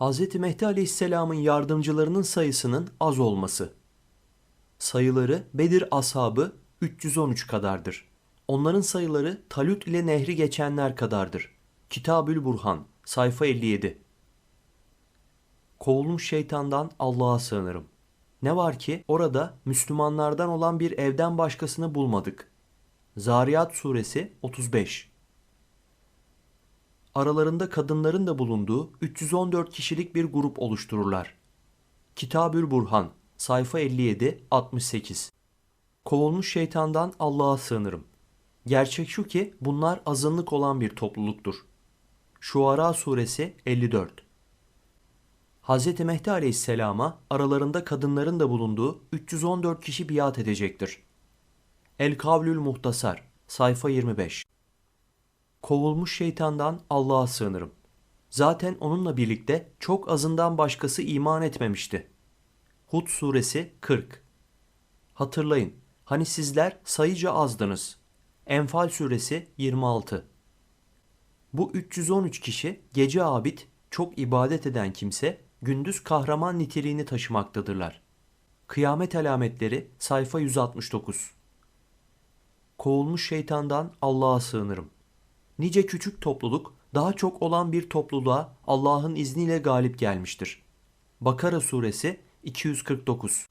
Hz. Mehdi Aleyhisselam'ın yardımcılarının sayısının az olması. Sayıları Bedir ashabı 313 kadardır. Onların sayıları Talut ile nehri geçenler kadardır. Kitabül Burhan, sayfa 57. Kovulmuş şeytandan Allah'a sığınırım. Ne var ki orada Müslümanlardan olan bir evden başkasını bulmadık. Zariyat suresi 35 Aralarında kadınların da bulunduğu 314 kişilik bir grup oluştururlar. Kitabül Burhan, sayfa 57-68 Kovulmuş şeytandan Allah'a sığınırım. Gerçek şu ki bunlar azınlık olan bir topluluktur. Şuara suresi 54 Hz. Mehdi Aleyhisselam'a aralarında kadınların da bulunduğu 314 kişi biat edecektir. El Kavlül Muhtasar sayfa 25 Kovulmuş şeytandan Allah'a sığınırım. Zaten onunla birlikte çok azından başkası iman etmemişti. Hud suresi 40 Hatırlayın, hani sizler sayıca azdınız. Enfal suresi 26 Bu 313 kişi gece abid, çok ibadet eden kimse, gündüz kahraman niteliğini taşımaktadırlar. Kıyamet alametleri sayfa 169 Kovulmuş şeytandan Allah'a sığınırım. Nice küçük topluluk daha çok olan bir topluluğa Allah'ın izniyle galip gelmiştir. Bakara suresi 249